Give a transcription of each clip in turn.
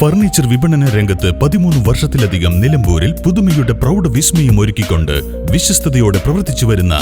Furniture വിപണന രംഗത്ത് പതിമൂന്ന് വർഷത്തിലധികം നിലമ്പൂരിൽ പുതുമയുടെ പ്രൗഢ വിസ്മയം ഒരുക്കിക്കൊണ്ട് വിശ്വസ്തയോടെ പ്രവർത്തിച്ചു വരുന്ന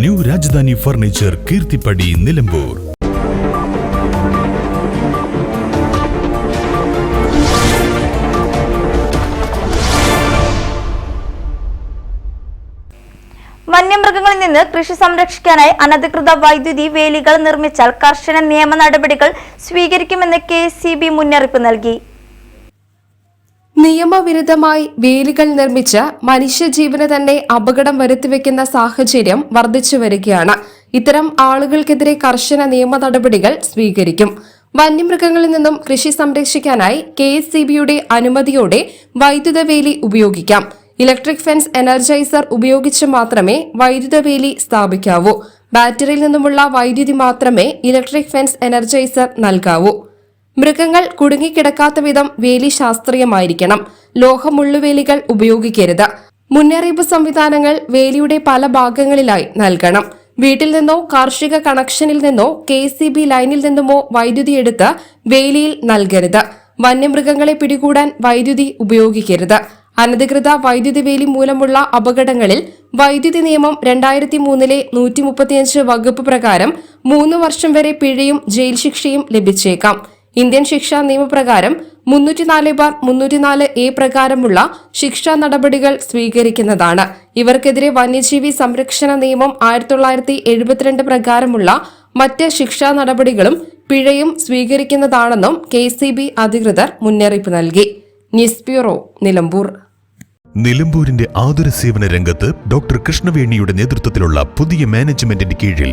ന്യൂ രാജധാനി ഫർണിച്ചർ കീർത്തിപ്പടി നിലമ്പൂർ. വന്യമൃഗങ്ങളിൽ നിന്ന് കൃഷി സംരക്ഷിക്കാനായി അനധികൃത വൈദ്യുതി വേലികൾ നിർമ്മിച്ചാൽ കർശന നിയമ നടപടികൾ സ്വീകരിക്കുമെന്ന് കെ മുന്നറിയിപ്പ് നൽകി. നിയമവിരുദ്ധമായി വേലികൾ നിർമ്മിച്ച് മനുഷ്യജീവന് തന്നെ അപകടം വരുത്തിവെക്കുന്ന സാഹചര്യം വർദ്ധിച്ചു വരികയാണ്. ഇത്തരം ആളുകൾക്കെതിരെ കർശന നിയമ നടപടികൾ സ്വീകരിക്കും. വന്യമൃഗങ്ങളിൽ നിന്നും കൃഷി സംരക്ഷിക്കാനായി കെ എസ് സി ബിയുടെ അനുമതിയോടെ വൈദ്യുത വേലി ഉപയോഗിക്കാം. ഇലക്ട്രിക് ഫെൻസ് എനർജൈസർ ഉപയോഗിച്ച് മാത്രമേ വൈദ്യുത വേലി സ്ഥാപിക്കാവൂ. ബാറ്ററിയിൽ നിന്നുമുള്ള വൈദ്യുതി മാത്രമേ ഇലക്ട്രിക് ഫെൻസ് എനർജൈസർ നൽകാവൂ. മൃഗങ്ങൾ കുടുങ്ങിക്കിടക്കാത്ത വിധം വേലി ശാസ്ത്രീയമായിരിക്കണം. ലോഹമുള്ളുവേലികൾ ഉപയോഗിക്കരുത്. മുന്നറിയിപ്പ് സംവിധാനങ്ങൾ വേലിയുടെ പല ഭാഗങ്ങളിലായി നൽകണം. വീട്ടിൽ നിന്നോ കാർഷിക കണക്ഷനിൽ നിന്നോ കെ സി ബി ലൈനിൽ നിന്നുമോ വൈദ്യുതി എടുത്ത് വേലിയിൽ നൽകരുത്. വന്യമൃഗങ്ങളെ പിടികൂടാൻ വൈദ്യുതി ഉപയോഗിക്കരുത്. അനധികൃത വൈദ്യുതി വേലി മൂലമുള്ള അപകടങ്ങളിൽ വൈദ്യുതി നിയമം രണ്ടായിരത്തി മൂന്നിലെ നൂറ്റി മുപ്പത്തിയഞ്ച് വകുപ്പ് പ്രകാരം മൂന്ന് വർഷം വരെ പിഴയും ജയിൽ ശിക്ഷയും ലഭിച്ചേക്കാം. ഇന്ത്യൻ ശിക്ഷാ നിയമപ്രകാരം മുന്നൂറ്റിനാല് ബാർ മുന്നൂറ്റിനാല് എ പ്രകാരമുള്ള ശിക്ഷാ നടപടികൾ സ്വീകരിക്കുന്നതാണ്. ഇവർക്കെതിരെ വന്യജീവി സംരക്ഷണ നിയമം ആയിരത്തി തൊള്ളായിരത്തി എഴുപത്തിരണ്ട് പ്രകാരമുള്ള മറ്റ് ശിക്ഷാ നടപടികളും പിഴയും സ്വീകരിക്കുന്നതാണെന്നും കെ സി ബി അധികൃതർ മുന്നറിയിപ്പ് നൽകി. News bureau Nilambur. നിലമ്പൂരിന്റെ ആതുര സേവന രംഗത്ത് ഡോക്ടർ കൃഷ്ണവേണിയുടെ നേതൃത്വത്തിലുള്ള പുതിയ മാനേജ്മെന്റിന്റെ കീഴിൽ